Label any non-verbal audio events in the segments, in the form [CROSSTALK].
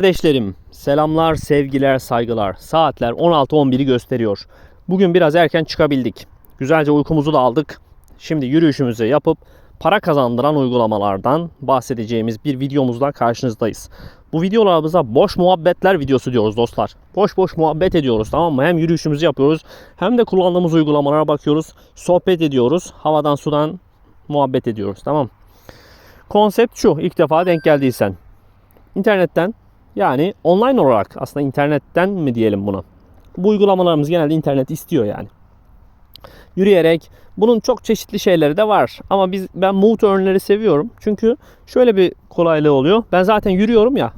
Kardeşlerim, selamlar, sevgiler, saygılar. Saatler 16.11'i gösteriyor. Bugün biraz erken çıkabildik. Güzelce uykumuzu da aldık. Şimdi yürüyüşümüzü yapıp para kazandıran uygulamalardan bahsedeceğimiz bir videomuzla karşınızdayız. Bu videolarımıza boş muhabbetler videosu diyoruz dostlar. Boş boş muhabbet ediyoruz tamam mı? Hem yürüyüşümüzü yapıyoruz hem de kullandığımız uygulamalara bakıyoruz. Sohbet ediyoruz. Havadan sudan muhabbet ediyoruz tamam Konsept şu ilk defa denk geldiysen. İnternetten yani online olarak aslında internetten mi diyelim buna. Bu uygulamalarımız genelde internet istiyor yani. Yürüyerek bunun çok çeşitli şeyleri de var. Ama biz ben mood ürünleri seviyorum. Çünkü şöyle bir kolaylığı oluyor. Ben zaten yürüyorum ya.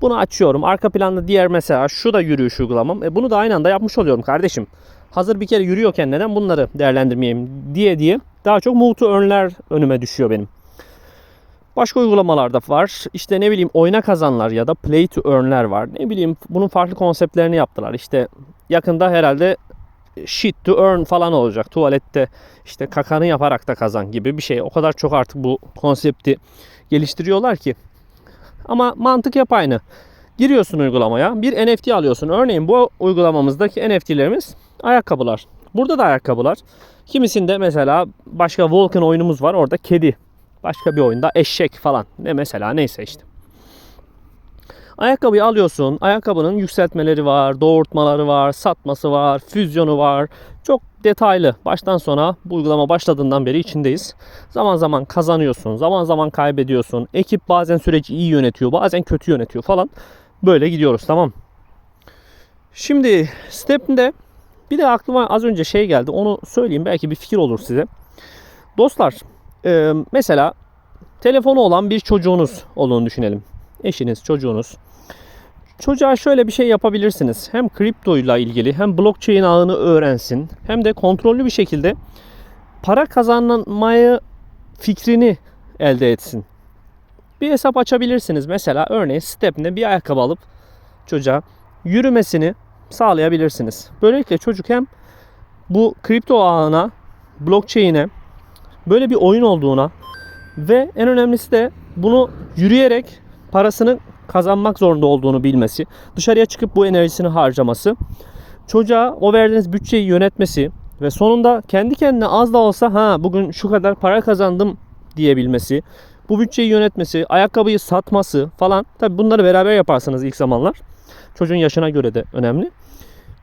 Bunu açıyorum. Arka planda diğer mesela şu da yürüyüş uygulamam. E bunu da aynı anda yapmış oluyorum kardeşim. Hazır bir kere yürüyorken neden bunları değerlendirmeyeyim diye diye daha çok mood ürünler önüme düşüyor benim. Başka uygulamalarda var. İşte ne bileyim oyna kazanlar ya da play to earn'ler var. Ne bileyim bunun farklı konseptlerini yaptılar. İşte yakında herhalde shit to earn falan olacak. Tuvalette işte kakanı yaparak da kazan gibi bir şey. O kadar çok artık bu konsepti geliştiriyorlar ki. Ama mantık hep aynı. Giriyorsun uygulamaya. Bir NFT alıyorsun. Örneğin bu uygulamamızdaki NFT'lerimiz ayakkabılar. Burada da ayakkabılar. Kimisinde mesela başka Vulcan oyunumuz var. Orada kedi Başka bir oyunda eşek falan. Ne mesela neyse işte. Ayakkabıyı alıyorsun. Ayakkabının yükseltmeleri var, doğurtmaları var, satması var, füzyonu var. Çok detaylı. Baştan sona bu uygulama başladığından beri içindeyiz. Zaman zaman kazanıyorsun, zaman zaman kaybediyorsun. Ekip bazen süreci iyi yönetiyor, bazen kötü yönetiyor falan. Böyle gidiyoruz tamam. Şimdi Step'de bir de aklıma az önce şey geldi. Onu söyleyeyim belki bir fikir olur size. Dostlar ee, mesela telefonu olan bir çocuğunuz olduğunu düşünelim. Eşiniz, çocuğunuz. Çocuğa şöyle bir şey yapabilirsiniz. Hem kriptoyla ilgili hem blockchain ağını öğrensin hem de kontrollü bir şekilde para kazanmayı fikrini elde etsin. Bir hesap açabilirsiniz. Mesela örneğin Step'ne bir ayakkabı alıp çocuğa yürümesini sağlayabilirsiniz. Böylelikle çocuk hem bu kripto ağına, blockchain'e böyle bir oyun olduğuna ve en önemlisi de bunu yürüyerek parasını kazanmak zorunda olduğunu bilmesi, dışarıya çıkıp bu enerjisini harcaması, çocuğa o verdiğiniz bütçeyi yönetmesi ve sonunda kendi kendine az da olsa ha bugün şu kadar para kazandım diyebilmesi, bu bütçeyi yönetmesi, ayakkabıyı satması falan. Tabi bunları beraber yaparsınız ilk zamanlar. Çocuğun yaşına göre de önemli.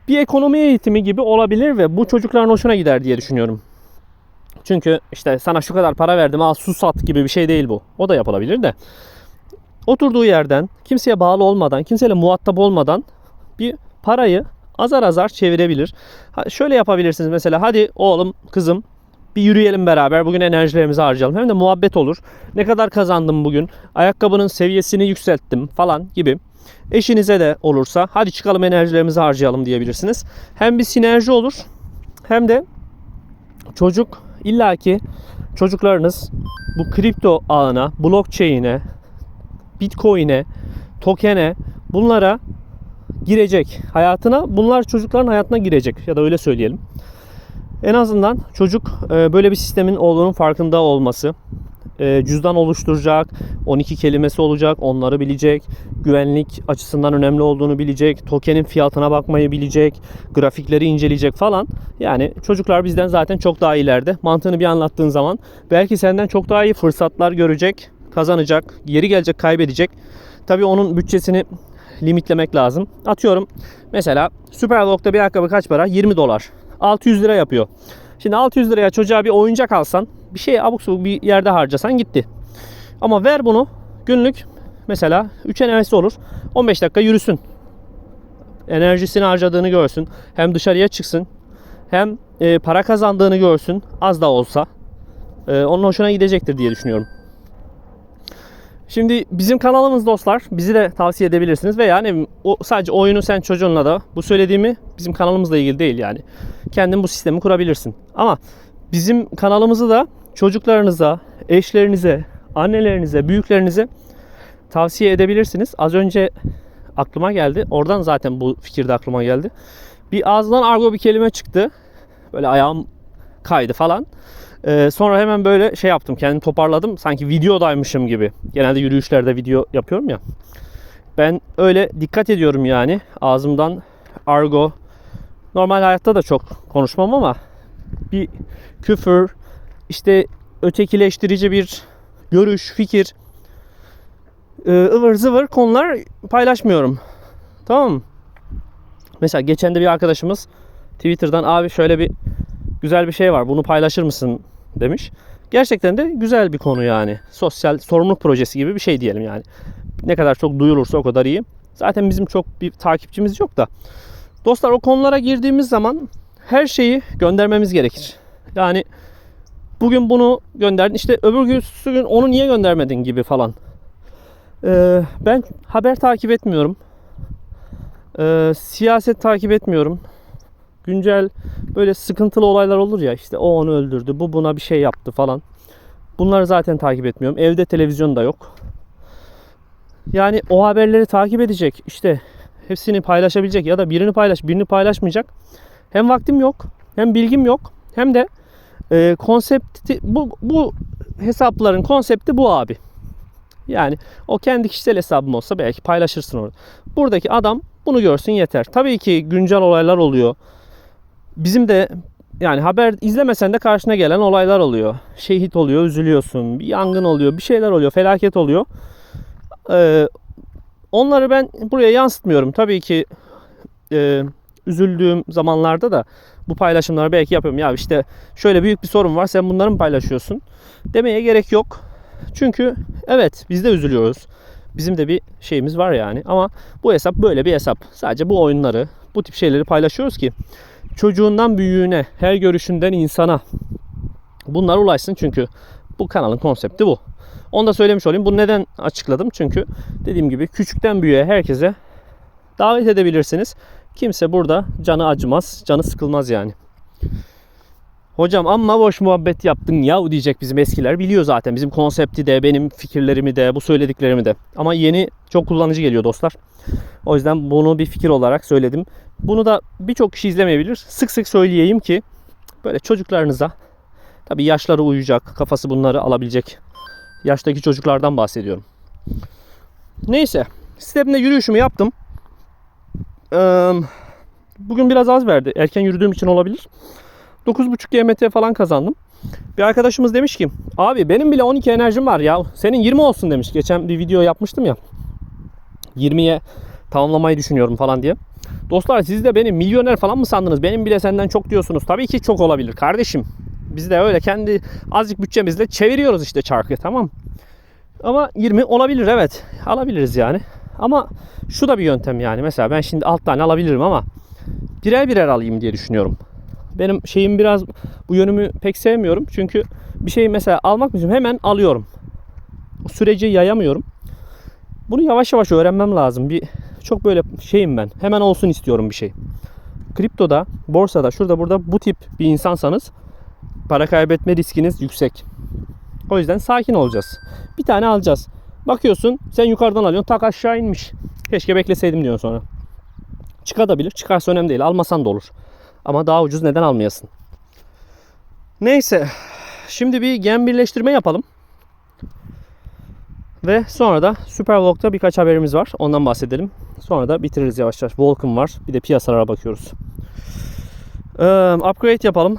Bir ekonomi eğitimi gibi olabilir ve bu çocukların hoşuna gider diye düşünüyorum. Çünkü işte sana şu kadar para verdim al su sat gibi bir şey değil bu. O da yapılabilir de. Oturduğu yerden kimseye bağlı olmadan, kimseyle muhatap olmadan bir parayı azar azar çevirebilir. Ha, şöyle yapabilirsiniz mesela hadi oğlum kızım bir yürüyelim beraber. Bugün enerjilerimizi harcayalım. Hem de muhabbet olur. Ne kadar kazandım bugün? Ayakkabının seviyesini yükselttim falan gibi. Eşinize de olursa hadi çıkalım enerjilerimizi harcayalım diyebilirsiniz. Hem bir sinerji olur hem de çocuk illaki çocuklarınız bu kripto ağına, blockchain'e, bitcoin'e, token'e bunlara girecek. Hayatına bunlar çocukların hayatına girecek ya da öyle söyleyelim. En azından çocuk e, böyle bir sistemin olduğunun farkında olması, e, cüzdan oluşturacak, 12 kelimesi olacak, onları bilecek, güvenlik açısından önemli olduğunu bilecek, tokenin fiyatına bakmayı bilecek, grafikleri inceleyecek falan. Yani çocuklar bizden zaten çok daha ileride. Mantığını bir anlattığın zaman belki senden çok daha iyi fırsatlar görecek, kazanacak, geri gelecek, kaybedecek. Tabii onun bütçesini limitlemek lazım. Atıyorum mesela Superlog'da bir ayakkabı kaç para? 20 dolar. 600 lira yapıyor. Şimdi 600 liraya çocuğa bir oyuncak alsan, bir şey abuk sabuk bir yerde harcasan gitti. Ama ver bunu günlük mesela 3 enerjisi olur. 15 dakika yürüsün. Enerjisini harcadığını görsün. Hem dışarıya çıksın. Hem e, para kazandığını görsün. Az da olsa. E, onun hoşuna gidecektir diye düşünüyorum. Şimdi bizim kanalımız dostlar. Bizi de tavsiye edebilirsiniz. Veya ne o sadece oyunu sen çocuğunla da bu söylediğimi bizim kanalımızla ilgili değil yani. Kendin bu sistemi kurabilirsin. Ama bizim kanalımızı da çocuklarınıza, eşlerinize, annelerinize, büyüklerinize tavsiye edebilirsiniz. Az önce aklıma geldi. Oradan zaten bu fikir de aklıma geldi. Bir ağzından argo bir kelime çıktı. Böyle ayağım kaydı falan. Ee, sonra hemen böyle şey yaptım. Kendimi toparladım. Sanki videodaymışım gibi. Genelde yürüyüşlerde video yapıyorum ya. Ben öyle dikkat ediyorum yani. Ağzımdan argo. Normal hayatta da çok konuşmam ama bir küfür, işte ötekileştirici bir görüş, fikir, e, ıvır zıvır konular paylaşmıyorum. Tamam mı? Mesela geçen de bir arkadaşımız Twitter'dan abi şöyle bir güzel bir şey var bunu paylaşır mısın demiş. Gerçekten de güzel bir konu yani. Sosyal sorumluluk projesi gibi bir şey diyelim yani. Ne kadar çok duyulursa o kadar iyi. Zaten bizim çok bir takipçimiz yok da. Dostlar o konulara girdiğimiz zaman her şeyi göndermemiz gerekir. Yani bugün bunu gönderdin işte öbür gün onu niye göndermedin gibi falan. Ee, ben haber takip etmiyorum. Ee, siyaset takip etmiyorum. Güncel böyle sıkıntılı olaylar olur ya işte o onu öldürdü, bu buna bir şey yaptı falan. Bunları zaten takip etmiyorum. Evde televizyon da yok. Yani o haberleri takip edecek işte hepsini paylaşabilecek ya da birini paylaş birini paylaşmayacak. Hem vaktim yok hem bilgim yok hem de e, konsepti bu, bu hesapların konsepti bu abi. Yani o kendi kişisel hesabım olsa belki paylaşırsın orada. Buradaki adam bunu görsün yeter. Tabii ki güncel olaylar oluyor. Bizim de yani haber izlemesen de karşına gelen olaylar oluyor. Şehit oluyor, üzülüyorsun. Bir yangın oluyor, bir şeyler oluyor, felaket oluyor. Ee, onları ben buraya yansıtmıyorum. Tabii ki e, üzüldüğüm zamanlarda da bu paylaşımları belki yapıyorum. Ya işte şöyle büyük bir sorun var sen bunları mı paylaşıyorsun? Demeye gerek yok. Çünkü evet biz de üzülüyoruz. Bizim de bir şeyimiz var yani. Ama bu hesap böyle bir hesap. Sadece bu oyunları, bu tip şeyleri paylaşıyoruz ki çocuğundan büyüğüne, her görüşünden insana bunlar ulaşsın çünkü bu kanalın konsepti bu. Onu da söylemiş olayım. Bu neden açıkladım? Çünkü dediğim gibi küçükten büyüğe herkese davet edebilirsiniz. Kimse burada canı acımaz, canı sıkılmaz yani. Hocam amma boş muhabbet yaptın ya diyecek bizim eskiler. Biliyor zaten bizim konsepti de, benim fikirlerimi de, bu söylediklerimi de. Ama yeni çok kullanıcı geliyor dostlar. O yüzden bunu bir fikir olarak söyledim. Bunu da birçok kişi izlemeyebilir. Sık sık söyleyeyim ki böyle çocuklarınıza tabi yaşları uyuyacak, kafası bunları alabilecek yaştaki çocuklardan bahsediyorum. Neyse, stepne yürüyüşümü yaptım. Bugün biraz az verdi. Erken yürüdüğüm için olabilir. 9.5 GMT falan kazandım. Bir arkadaşımız demiş ki abi benim bile 12 enerjim var ya senin 20 olsun demiş. Geçen bir video yapmıştım ya. 20'ye tamamlamayı düşünüyorum falan diye. Dostlar siz de beni milyoner falan mı sandınız? Benim bile senden çok diyorsunuz. Tabii ki çok olabilir kardeşim. Biz de öyle kendi azıcık bütçemizle çeviriyoruz işte çarkı tamam. Ama 20 olabilir evet. Alabiliriz yani. Ama şu da bir yöntem yani. Mesela ben şimdi alt tane alabilirim ama birer birer alayım diye düşünüyorum. Benim şeyim biraz bu yönümü pek sevmiyorum. Çünkü bir şeyi mesela almak için hemen alıyorum. O süreci yayamıyorum. Bunu yavaş yavaş öğrenmem lazım. Bir çok böyle şeyim ben. Hemen olsun istiyorum bir şey. Kriptoda, borsada, şurada burada bu tip bir insansanız para kaybetme riskiniz yüksek. O yüzden sakin olacağız. Bir tane alacağız. Bakıyorsun sen yukarıdan alıyorsun tak aşağı inmiş. Keşke bekleseydim diyorsun sonra. Çıkabilir. Çıkarsa önemli değil. Almasan da olur. Ama daha ucuz neden almayasın? Neyse. Şimdi bir gen birleştirme yapalım. Ve sonra da Supervlog'da birkaç haberimiz var. Ondan bahsedelim. Sonra da bitiririz yavaş yavaş. Vulcan var. Bir de piyasalara bakıyoruz. Ee, upgrade yapalım.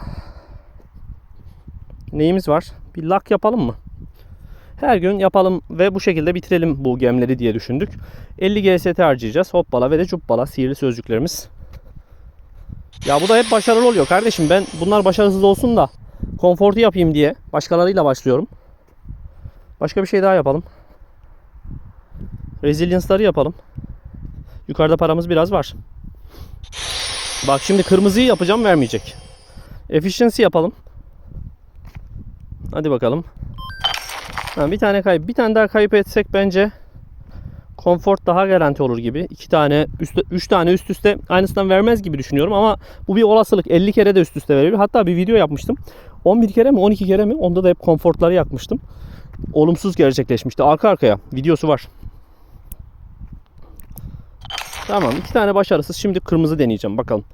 Neyimiz var? Bir lock yapalım mı? Her gün yapalım ve bu şekilde bitirelim bu gemleri diye düşündük. 50 GST harcayacağız. Hoppala ve de cuppala sihirli sözcüklerimiz. Ya bu da hep başarılı oluyor kardeşim. Ben bunlar başarısız olsun da konfortu yapayım diye başkalarıyla başlıyorum. Başka bir şey daha yapalım. Resilience'ları yapalım. Yukarıda paramız biraz var. Bak şimdi kırmızıyı yapacağım vermeyecek. Efficiency yapalım. Hadi bakalım. Ha, bir tane kayıp. Bir tane daha kayıp etsek bence Comfort daha garanti olur gibi. İki tane, üst, üç tane üst üste aynısından vermez gibi düşünüyorum ama bu bir olasılık. 50 kere de üst üste verebilir. Hatta bir video yapmıştım. 11 kere mi 12 kere mi? Onda da hep konfortları yakmıştım. Olumsuz gerçekleşmişti. Arka arkaya videosu var. Tamam iki tane başarısız. Şimdi kırmızı deneyeceğim bakalım.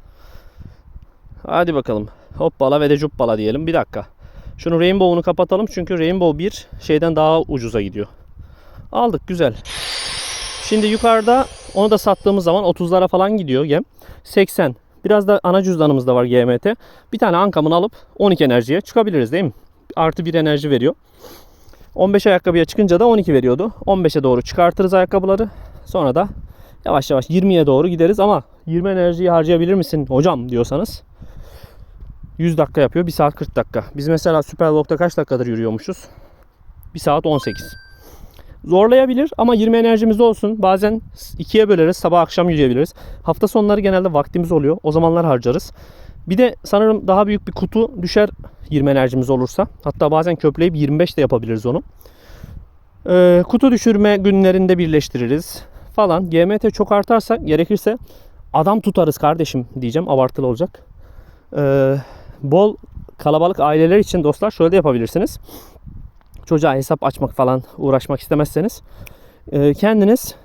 Hadi bakalım. Hoppala ve de cuppala diyelim. Bir dakika. Şunu Rainbow'unu kapatalım çünkü Rainbow 1 şeyden daha ucuza gidiyor. Aldık güzel. Şimdi yukarıda onu da sattığımız zaman 30'lara falan gidiyor gem. 80. Biraz da ana cüzdanımızda var GMT. Bir tane ankamını alıp 12 enerjiye çıkabiliriz değil mi? Artı bir enerji veriyor. 15 ayakkabıya çıkınca da 12 veriyordu. 15'e doğru çıkartırız ayakkabıları. Sonra da yavaş yavaş 20'ye doğru gideriz ama 20 enerjiyi harcayabilir misin hocam diyorsanız 100 dakika yapıyor. 1 saat 40 dakika. Biz mesela Superlog'da kaç dakikadır yürüyormuşuz? 1 saat 18. Zorlayabilir ama 20 enerjimiz olsun. Bazen ikiye böleriz. Sabah akşam yürüyebiliriz. Hafta sonları genelde vaktimiz oluyor. O zamanlar harcarız. Bir de sanırım daha büyük bir kutu düşer 20 enerjimiz olursa. Hatta bazen köpleyip 25 de yapabiliriz onu. Ee, kutu düşürme günlerinde birleştiririz falan. GMT çok artarsa gerekirse adam tutarız kardeşim diyeceğim. Abartılı olacak. Ee, bol kalabalık aileler için dostlar şöyle de yapabilirsiniz. Çocuğa hesap açmak falan uğraşmak istemezseniz e, kendiniz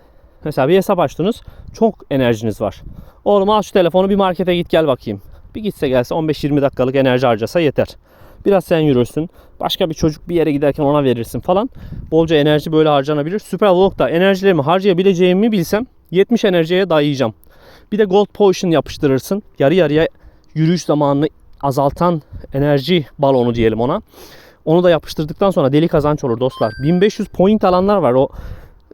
mesela bir hesap açtınız. Çok enerjiniz var. Oğlum al şu telefonu bir markete git gel bakayım. Bir gitse gelse 15-20 dakikalık enerji harcasa yeter. Biraz sen yürürsün. Başka bir çocuk bir yere giderken ona verirsin falan. Bolca enerji böyle harcanabilir. Supervlog'da enerjilerimi harcayabileceğimi bilsem 70 enerjiye dayayacağım. Bir de Gold Potion yapıştırırsın. Yarı yarıya yürüyüş zamanını azaltan enerji balonu diyelim ona. Onu da yapıştırdıktan sonra deli kazanç olur dostlar. 1500 point alanlar var. O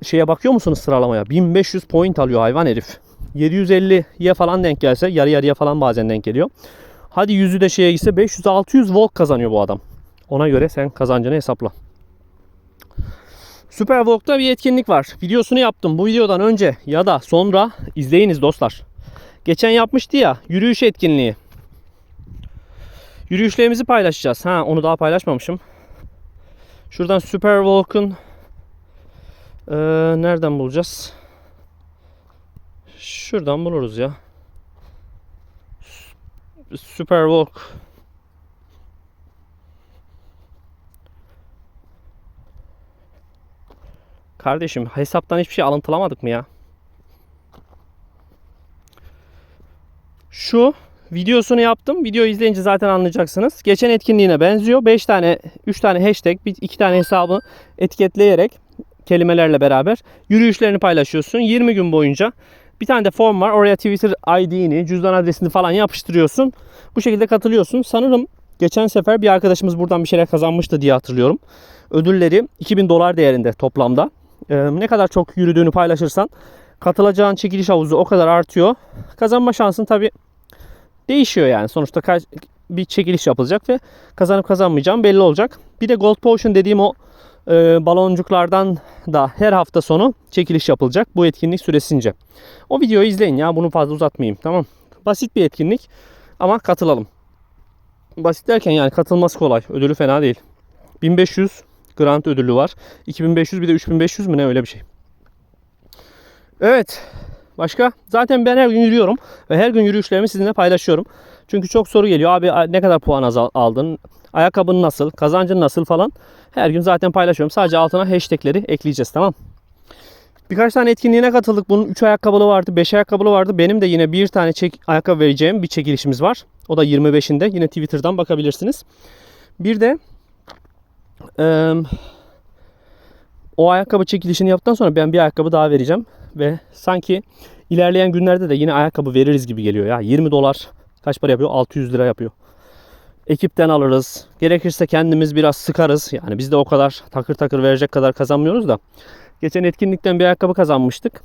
şeye bakıyor musunuz sıralamaya? 1500 point alıyor hayvan herif. 750'ye falan denk gelse yarı yarıya falan bazen denk geliyor. Hadi yüzü de şeye gitse 500-600 volt kazanıyor bu adam. Ona göre sen kazancını hesapla. Supervlog'da bir etkinlik var. Videosunu yaptım. Bu videodan önce ya da sonra izleyiniz dostlar. Geçen yapmıştı ya yürüyüş etkinliği. Yürüyüşlerimizi paylaşacağız. Ha onu daha paylaşmamışım. Şuradan Superwalk'un ee, nereden bulacağız? Şuradan buluruz ya. Superwalk Kardeşim hesaptan hiçbir şey alıntılamadık mı ya? Şu videosunu yaptım. Video izleyince zaten anlayacaksınız. Geçen etkinliğine benziyor. 5 tane, 3 tane hashtag, 2 tane hesabı etiketleyerek kelimelerle beraber yürüyüşlerini paylaşıyorsun. 20 gün boyunca bir tane de form var. Oraya Twitter ID'ni, cüzdan adresini falan yapıştırıyorsun. Bu şekilde katılıyorsun. Sanırım geçen sefer bir arkadaşımız buradan bir şeyler kazanmıştı diye hatırlıyorum. Ödülleri 2000 dolar değerinde toplamda. Ee, ne kadar çok yürüdüğünü paylaşırsan katılacağın çekiliş havuzu o kadar artıyor. Kazanma şansın tabi değişiyor yani. Sonuçta kaç, bir çekiliş yapılacak ve kazanıp kazanmayacağım belli olacak. Bir de Gold Potion dediğim o e, baloncuklardan da her hafta sonu çekiliş yapılacak bu etkinlik süresince. O videoyu izleyin ya bunu fazla uzatmayayım tamam. Basit bir etkinlik ama katılalım. Basit derken yani katılması kolay. Ödülü fena değil. 1500 grant ödülü var. 2500 bir de 3500 mü ne öyle bir şey. Evet. Başka? Zaten ben her gün yürüyorum ve her gün yürüyüşlerimi sizinle paylaşıyorum. Çünkü çok soru geliyor. Abi ne kadar puan aldın? Ayakkabın nasıl? Kazancın nasıl falan. Her gün zaten paylaşıyorum. Sadece altına hashtagleri ekleyeceğiz tamam. Birkaç tane etkinliğine katıldık. Bunun 3 ayakkabılı vardı, 5 ayakkabılı vardı. Benim de yine bir tane çek ayakkabı vereceğim bir çekilişimiz var. O da 25'inde. Yine Twitter'dan bakabilirsiniz. Bir de eee, o ayakkabı çekilişini yaptıktan sonra ben bir ayakkabı daha vereceğim. Ve sanki ilerleyen günlerde de yine ayakkabı veririz gibi geliyor ya. 20 dolar kaç para yapıyor? 600 lira yapıyor. Ekipten alırız. Gerekirse kendimiz biraz sıkarız. Yani biz de o kadar takır takır verecek kadar kazanmıyoruz da. Geçen etkinlikten bir ayakkabı kazanmıştık.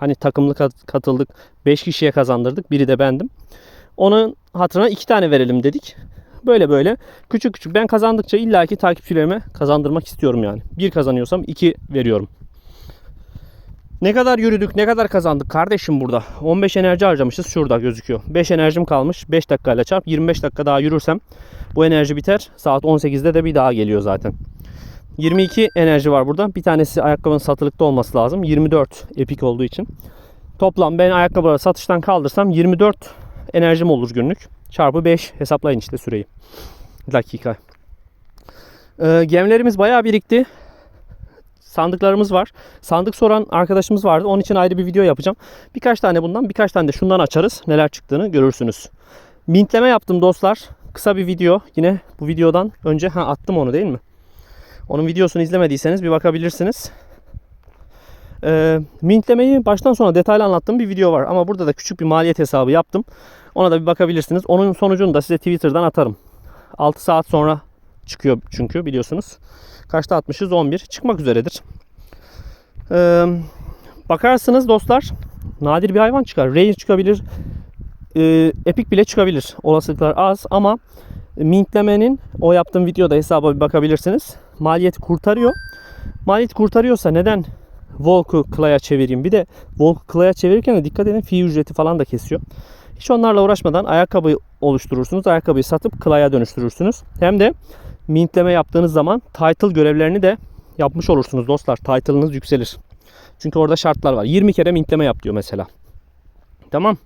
Hani takımlı kat- katıldık. 5 kişiye kazandırdık. Biri de bendim. Onun hatırına 2 tane verelim dedik. Böyle böyle küçük küçük ben kazandıkça illaki takipçilerime kazandırmak istiyorum yani. Bir kazanıyorsam 2 veriyorum. Ne kadar yürüdük, ne kadar kazandık kardeşim burada. 15 enerji harcamışız şurada gözüküyor. 5 enerjim kalmış. 5 dakikayla çarp. 25 dakika daha yürürsem bu enerji biter. Saat 18'de de bir daha geliyor zaten. 22 enerji var burada. Bir tanesi ayakkabının satılıkta olması lazım. 24 epik olduğu için. Toplam ben ayakkabıları satıştan kaldırsam 24 enerjim olur günlük. Çarpı 5 hesaplayın işte süreyi. Dakika. Ee, gemlerimiz bayağı birikti sandıklarımız var. Sandık soran arkadaşımız vardı. Onun için ayrı bir video yapacağım. Birkaç tane bundan, birkaç tane de şundan açarız. Neler çıktığını görürsünüz. Mintleme yaptım dostlar. Kısa bir video. Yine bu videodan önce ha attım onu değil mi? Onun videosunu izlemediyseniz bir bakabilirsiniz. Ee, mintlemeyi baştan sona detaylı anlattığım bir video var. Ama burada da küçük bir maliyet hesabı yaptım. Ona da bir bakabilirsiniz. Onun sonucunu da size Twitter'dan atarım. 6 saat sonra çıkıyor çünkü biliyorsunuz. Kaçta atmışız? 11. Çıkmak üzeredir. Ee, bakarsınız dostlar nadir bir hayvan çıkar. Rare çıkabilir. E, epik bile çıkabilir. Olasılıklar az ama mintlemenin o yaptığım videoda hesaba bir bakabilirsiniz. Maliyeti kurtarıyor. Maliyeti kurtarıyorsa neden Volk'u Clay'a çevireyim? Bir de Volk'u Clay'a çevirirken de dikkat edin fee ücreti falan da kesiyor. Hiç onlarla uğraşmadan ayakkabı oluşturursunuz. Ayakkabıyı satıp Clay'a dönüştürürsünüz. Hem de mintleme yaptığınız zaman title görevlerini de yapmış olursunuz dostlar. Title'ınız yükselir. Çünkü orada şartlar var. 20 kere mintleme yap diyor mesela. Tamam.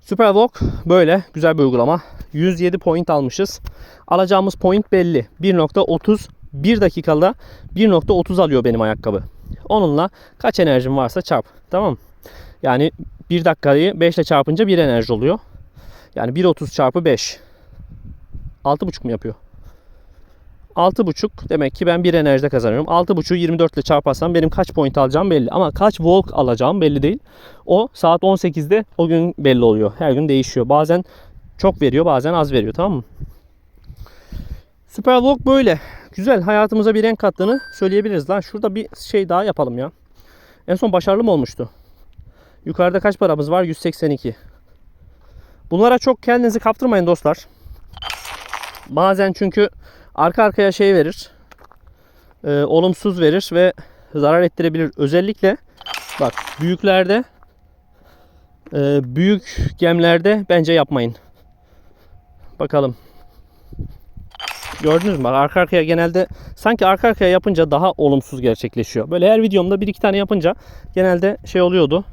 Superwalk böyle güzel bir uygulama. 107 point almışız. Alacağımız point belli. 1.30 1 dakikada 1.30 alıyor benim ayakkabı. Onunla kaç enerjim varsa çarp. Tamam. Yani 1 dakikayı 5 ile çarpınca 1 enerji oluyor. Yani 1.30 çarpı 5. 6.5 mu yapıyor? 6.5 demek ki ben 1 enerjide kazanıyorum. 6.5'u 24 ile çarparsam benim kaç point alacağım belli. Ama kaç walk alacağım belli değil. O saat 18'de o gün belli oluyor. Her gün değişiyor. Bazen çok veriyor bazen az veriyor tamam mı? Super walk böyle. Güzel hayatımıza bir renk kattığını söyleyebiliriz. Lan şurada bir şey daha yapalım ya. En son başarılı mı olmuştu? Yukarıda kaç paramız var? 182. Bunlara çok kendinizi kaptırmayın dostlar. Bazen çünkü arka arkaya şey verir. e, olumsuz verir ve zarar ettirebilir. Özellikle bak büyüklerde e, büyük gemlerde bence yapmayın. Bakalım. Gördünüz mü? Arka arkaya genelde sanki arka arkaya yapınca daha olumsuz gerçekleşiyor. Böyle her videomda bir iki tane yapınca genelde şey oluyordu.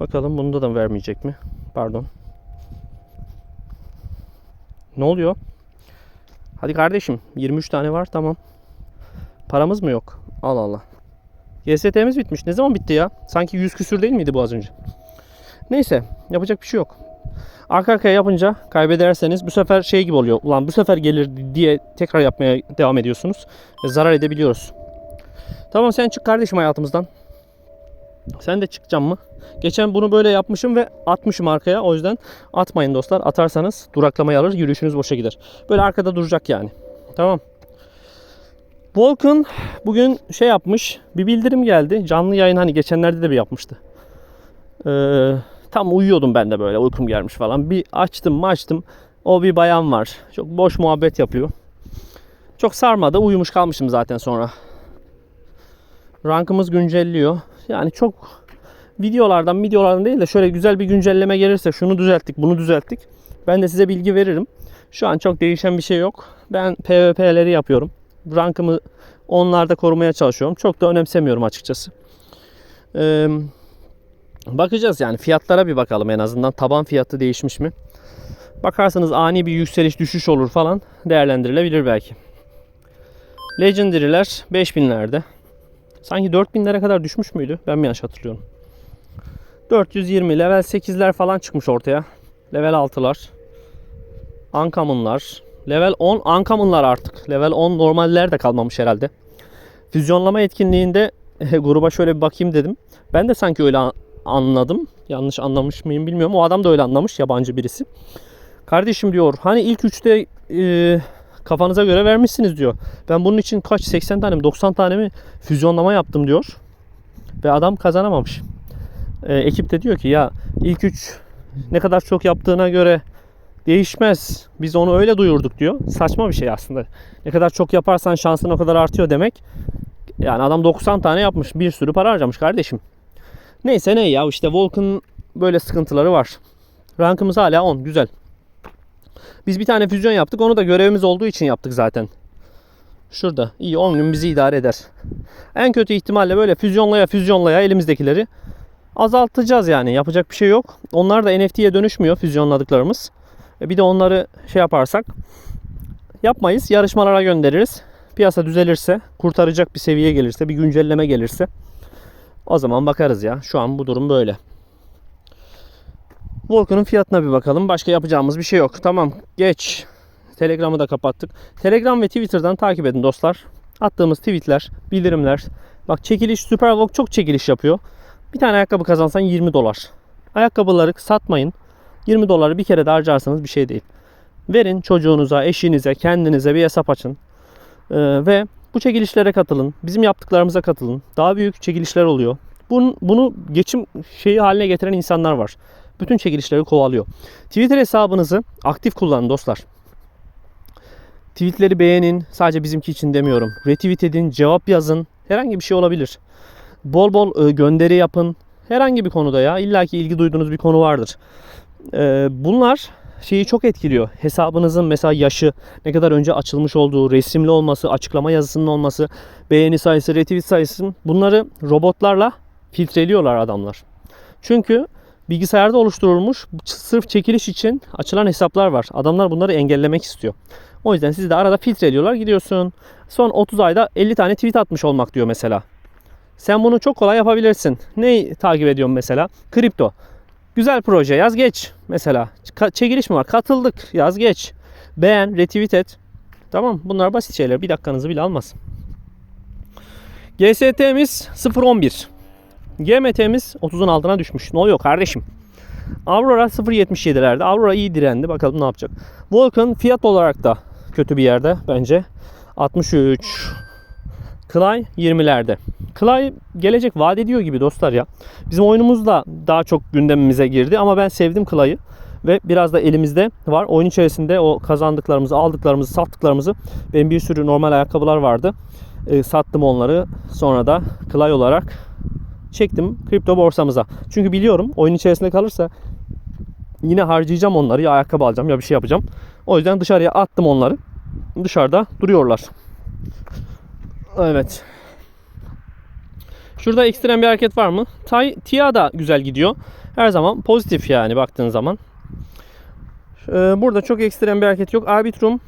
Bakalım bunda da vermeyecek mi? Pardon. Ne oluyor? Hadi kardeşim 23 tane var tamam. Paramız mı yok? Allah Allah. GST'miz bitmiş. Ne zaman bitti ya? Sanki 100 küsür değil miydi bu az önce? Neyse yapacak bir şey yok. Arka arkaya yapınca kaybederseniz bu sefer şey gibi oluyor. Ulan bu sefer gelir diye tekrar yapmaya devam ediyorsunuz. Ve zarar edebiliyoruz. Tamam sen çık kardeşim hayatımızdan. Sen de çıkacağım mı? Geçen bunu böyle yapmışım ve atmışım arkaya. O yüzden atmayın dostlar. Atarsanız duraklamayı alır. Yürüyüşünüz boşa gider. Böyle arkada duracak yani. Tamam. Volkan bugün şey yapmış. Bir bildirim geldi. Canlı yayın hani geçenlerde de bir yapmıştı. Ee, tam uyuyordum ben de böyle. Uykum gelmiş falan. Bir açtım açtım. O bir bayan var. Çok boş muhabbet yapıyor. Çok sarmadı. Uyumuş kalmışım zaten sonra. Rankımız güncelliyor. Yani çok videolardan videolardan değil de şöyle güzel bir güncelleme gelirse şunu düzelttik bunu düzelttik. Ben de size bilgi veririm. Şu an çok değişen bir şey yok. Ben PvP'leri yapıyorum. Rankımı onlarda korumaya çalışıyorum. Çok da önemsemiyorum açıkçası. Ee, bakacağız yani fiyatlara bir bakalım en azından. Taban fiyatı değişmiş mi? Bakarsanız ani bir yükseliş düşüş olur falan değerlendirilebilir belki. Legendary'ler 5000'lerde. Sanki 4000'lere kadar düşmüş müydü? Ben mi yanlış hatırlıyorum? 420 level 8'ler falan çıkmış ortaya. Level 6'lar. Uncommon'lar. Level 10 Uncommon'lar artık. Level 10 normaller de kalmamış herhalde. Füzyonlama etkinliğinde [LAUGHS] gruba şöyle bir bakayım dedim. Ben de sanki öyle an- anladım. Yanlış anlamış mıyım bilmiyorum. O adam da öyle anlamış. Yabancı birisi. Kardeşim diyor hani ilk üçte e, kafanıza göre vermişsiniz diyor. Ben bunun için kaç 80 tane mi 90 tane mi füzyonlama yaptım diyor. Ve adam kazanamamış. E, ekip de diyor ki ya ilk üç ne kadar çok yaptığına göre değişmez. Biz onu öyle duyurduk diyor. Saçma bir şey aslında. Ne kadar çok yaparsan şansın o kadar artıyor demek. Yani adam 90 tane yapmış. Bir sürü para harcamış kardeşim. Neyse ne ya işte Volk'un böyle sıkıntıları var. Rankımız hala 10. Güzel. Biz bir tane füzyon yaptık. Onu da görevimiz olduğu için yaptık zaten. Şurada. İyi 10 gün bizi idare eder. En kötü ihtimalle böyle füzyonlaya füzyonlaya elimizdekileri azaltacağız yani. Yapacak bir şey yok. Onlar da NFT'ye dönüşmüyor füzyonladıklarımız. E Bir de onları şey yaparsak yapmayız. Yarışmalara göndeririz. Piyasa düzelirse, kurtaracak bir seviye gelirse, bir güncelleme gelirse o zaman bakarız ya. Şu an bu durum böyle. Volkan'ın fiyatına bir bakalım. Başka yapacağımız bir şey yok. Tamam geç. Telegram'ı da kapattık. Telegram ve Twitter'dan takip edin dostlar. Attığımız tweetler, bildirimler, Bak çekiliş Supervlog çok çekiliş yapıyor. Bir tane ayakkabı kazansan 20 dolar. Ayakkabıları satmayın. 20 doları bir kere de harcarsanız bir şey değil. Verin çocuğunuza, eşinize, kendinize bir hesap açın. Ee, ve bu çekilişlere katılın. Bizim yaptıklarımıza katılın. Daha büyük çekilişler oluyor. Bunu, bunu geçim şeyi haline getiren insanlar var. Bütün çekilişleri kovalıyor. Twitter hesabınızı aktif kullanın dostlar. Tweetleri beğenin. Sadece bizimki için demiyorum. Retweet edin, cevap yazın. Herhangi bir şey olabilir. Bol bol e, gönderi yapın. Herhangi bir konuda ya. İlla ki ilgi duyduğunuz bir konu vardır. E, bunlar şeyi çok etkiliyor. Hesabınızın mesela yaşı, ne kadar önce açılmış olduğu, resimli olması, açıklama yazısının olması, beğeni sayısı, retweet sayısı bunları robotlarla filtreliyorlar adamlar. Çünkü bilgisayarda oluşturulmuş sırf çekiliş için açılan hesaplar var. Adamlar bunları engellemek istiyor. O yüzden sizi de arada filtreliyorlar gidiyorsun. Son 30 ayda 50 tane tweet atmış olmak diyor mesela. Sen bunu çok kolay yapabilirsin. Neyi takip ediyorum mesela? Kripto. Güzel proje yaz geç mesela. Ka- çekiliş mi var? Katıldık yaz geç. Beğen, retweet et. Tamam bunlar basit şeyler. Bir dakikanızı bile almaz. GST'miz 0.11. GMT'miz 30'un altına düşmüş. Ne oluyor kardeşim? Aurora 0.77'lerde. Aurora iyi direndi. Bakalım ne yapacak. Vulcan fiyat olarak da kötü bir yerde bence. 63. Clay 20'lerde. Clay gelecek vaat ediyor gibi dostlar ya. Bizim oyunumuz da daha çok gündemimize girdi ama ben sevdim Clay'ı ve biraz da elimizde var. Oyun içerisinde o kazandıklarımızı, aldıklarımızı, sattıklarımızı benim bir sürü normal ayakkabılar vardı. E, sattım onları. Sonra da Clay olarak çektim kripto borsamıza. Çünkü biliyorum oyun içerisinde kalırsa yine harcayacağım onları. Ya ayakkabı alacağım ya bir şey yapacağım. O yüzden dışarıya attım onları. Dışarıda duruyorlar. Evet. Şurada ekstrem bir hareket var mı? Tay, Tia da güzel gidiyor. Her zaman pozitif yani baktığın zaman. Ee, burada çok ekstrem bir hareket yok. Arbitrum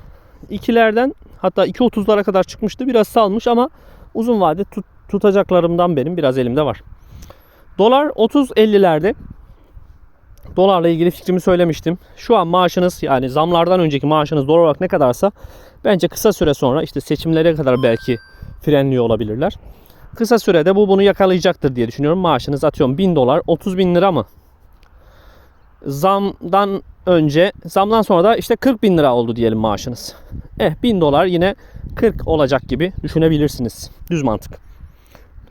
2'lerden hatta 2.30'lara kadar çıkmıştı. Biraz salmış ama uzun vade tut, tutacaklarımdan benim biraz elimde var. Dolar 30-50'lerde. Dolarla ilgili fikrimi söylemiştim. Şu an maaşınız yani zamlardan önceki maaşınız dolar olarak ne kadarsa bence kısa süre sonra işte seçimlere kadar belki frenliyor olabilirler. Kısa sürede bu bunu yakalayacaktır diye düşünüyorum. Maaşınız atıyorum 1000 dolar 30 bin lira mı? Zamdan önce zamdan sonra da işte 40 bin lira oldu diyelim maaşınız. Eh 1000 dolar yine 40 olacak gibi düşünebilirsiniz. Düz mantık.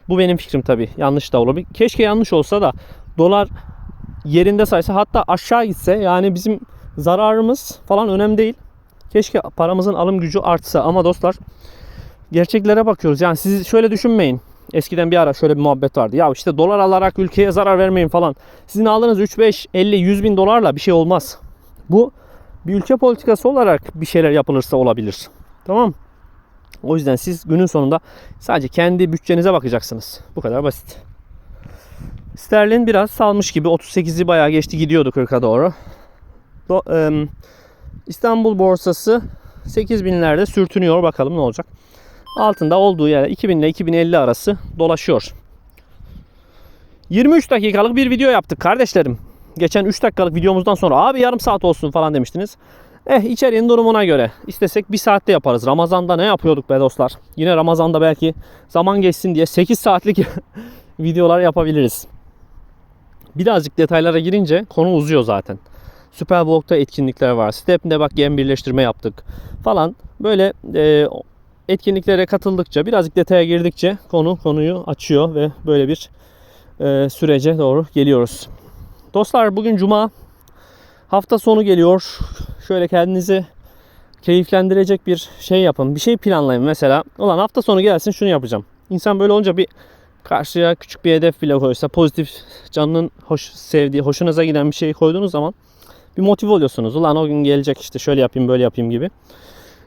Bu benim fikrim tabi. Yanlış da olabilir. Keşke yanlış olsa da dolar yerinde saysa hatta aşağı gitse yani bizim zararımız falan önemli değil. Keşke paramızın alım gücü artsa ama dostlar gerçeklere bakıyoruz. Yani siz şöyle düşünmeyin. Eskiden bir ara şöyle bir muhabbet vardı. Ya işte dolar alarak ülkeye zarar vermeyin falan. Sizin aldığınız 3, 5, 50, 100 bin dolarla bir şey olmaz. Bu bir ülke politikası olarak bir şeyler yapılırsa olabilir. Tamam O yüzden siz günün sonunda sadece kendi bütçenize bakacaksınız. Bu kadar basit. Sterlin biraz salmış gibi. 38'i bayağı geçti gidiyordu 40'a doğru. Do, e, İstanbul borsası 8000'lerde sürtünüyor. Bakalım ne olacak. Altında olduğu yere 2000 ile 2050 arası dolaşıyor. 23 dakikalık bir video yaptık kardeşlerim. Geçen 3 dakikalık videomuzdan sonra abi yarım saat olsun falan demiştiniz. Eh içeriğin durumuna göre istesek bir saatte yaparız. Ramazan'da ne yapıyorduk be dostlar? Yine Ramazan'da belki zaman geçsin diye 8 saatlik [LAUGHS] videolar yapabiliriz. Birazcık detaylara girince konu uzuyor zaten. Superblog'da etkinlikler var. Step'de bak gem birleştirme yaptık falan. Böyle e, etkinliklere katıldıkça, birazcık detaya girdikçe konu konuyu açıyor ve böyle bir e, sürece doğru geliyoruz. Dostlar bugün cuma. Hafta sonu geliyor. Şöyle kendinizi keyiflendirecek bir şey yapın. Bir şey planlayın mesela. Ulan hafta sonu gelsin şunu yapacağım. İnsan böyle olunca bir karşıya küçük bir hedef bile koysa pozitif canının hoş sevdiği, hoşunuza giden bir şey koyduğunuz zaman bir motive oluyorsunuz. Ulan o gün gelecek işte şöyle yapayım böyle yapayım gibi.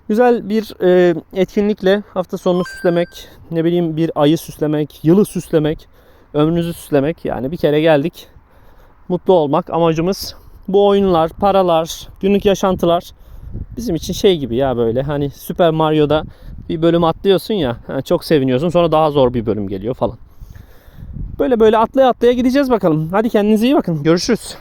Güzel bir e, etkinlikle hafta sonunu süslemek, ne bileyim bir ayı süslemek, yılı süslemek, ömrünüzü süslemek. Yani bir kere geldik. Mutlu olmak amacımız. Bu oyunlar, paralar, günlük yaşantılar bizim için şey gibi ya böyle hani Super Mario'da bir bölüm atlıyorsun ya yani çok seviniyorsun sonra daha zor bir bölüm geliyor falan. Böyle böyle atlaya atlaya gideceğiz bakalım. Hadi kendinize iyi bakın. Görüşürüz.